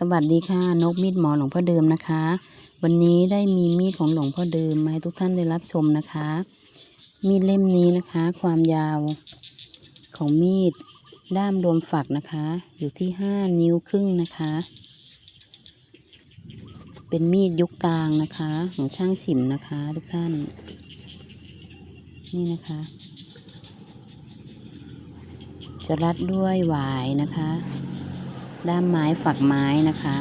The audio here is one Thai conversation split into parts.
สวัสดีค่ะ นกมีดหมอหลวงพ่อเดิมนะคะ วันนี้ได้มีมีดของหลวงพ่อเดิมมาให้ทุกท่านได้รับชมนะคะ มีดเล่มนี้นะคะ ความยาวของมีดด้ามรวมฝักนะคะ อยู่ที่ห้านิ้วครึ่งนะคะ เป็นมีดยุคกลางนะคะ ของช่างฉิมนะคะ ทุกท่าน นี่นะคะ จะรัดด้วยหวายนะคะ ด้ามไม้ฝักไม้นะคะ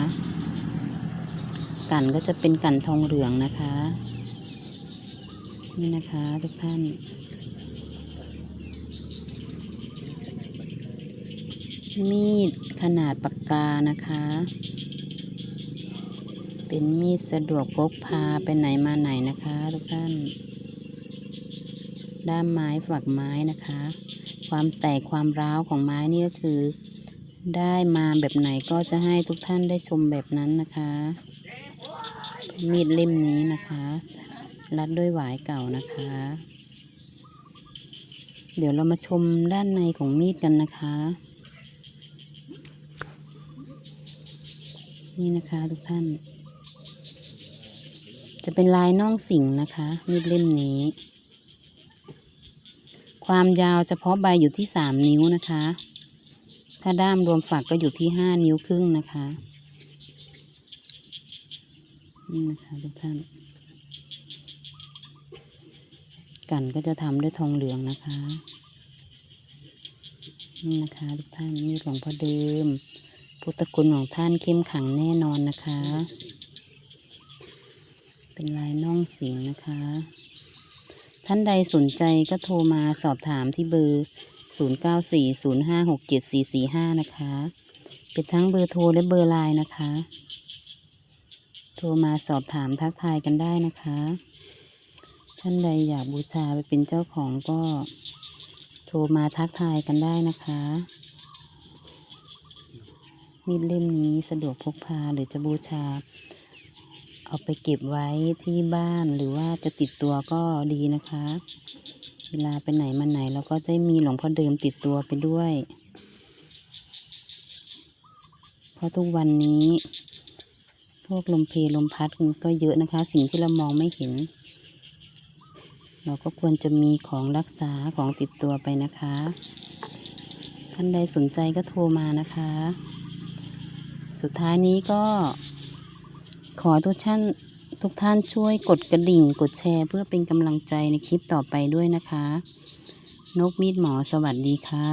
กันก็จะเป็นกันทองเหลืองนะคะ นี่นะคะทุกท่าน มีดขนาดปากกานะคะ เป็นมีดสะดวกพกพาไปไหนมาไหนนะคะทุกท่าน ด้ามไม้ฝักไม้นะคะ ความแตกความร้าวของไม้นี่ก็คือ ได้มาแบบไหนก็จะให้ทุกท่านได้ชมแบบนั้นนะคะ มีดเล่มนี้นะคะ รัดด้วยหวายเก่านะคะ เดี๋ยวเรามาชมด้านในของมีดกันนะคะ นี่นะคะทุกท่าน จะเป็นลายน่องสิงนะคะ มีดเล่มนี้ ความยาวเฉพาะใบอยู่ที่สามนิ้วนะคะ ถ้าด้ามรวมฝักก็อยู่ที่ห้านิ้วครึ่งนะคะนี่นะคะทุกท่าน กันก็จะทำด้วยทองเหลืองนะคะนี่นะคะทุกท่านมีหลวงพ่อเดิม พุทธคุณของท่านเข้มขังแน่นอนนะคะ เป็นลายน่องสิงนะคะ ท่านใดสนใจก็โทรมาสอบถามที่เบอร์ 0940567445 นะคะ เป็นทั้งเบอร์โทรและเบอร์ไลน์นะคะ โทรมาสอบถามทักทายกันได้นะคะ ท่านใดอยากบูชาไปเป็นเจ้าของก็ โทรมาทักทายกันได้นะคะ มีดเล่มนี้สะดวกพกพาหรือจะบูชา เอาไปเก็บไว้ที่บ้านหรือว่าจะติดตัวก็ดีนะคะ เวลาไปไหนมาไหนเราก็ได้มีหลวงพ่อเดิมติดตัวไปด้วย เพราะทุกวันนี้ พวกลมเพลลมพัดก็เยอะนะคะ สิ่งที่เรามองไม่เห็น เราก็ควรจะมีของรักษาของติดตัวไปนะคะ ท่านใดสนใจก็โทรมานะคะ สุดท้ายนี้ก็ขอทุกท่าน ทุกท่านช่วยกดกระดิ่งกดแชร์ เพื่อเป็นกำลังใจในคลิปต่อไปด้วยนะคะ นกมีดหมอสวัสดีค่ะ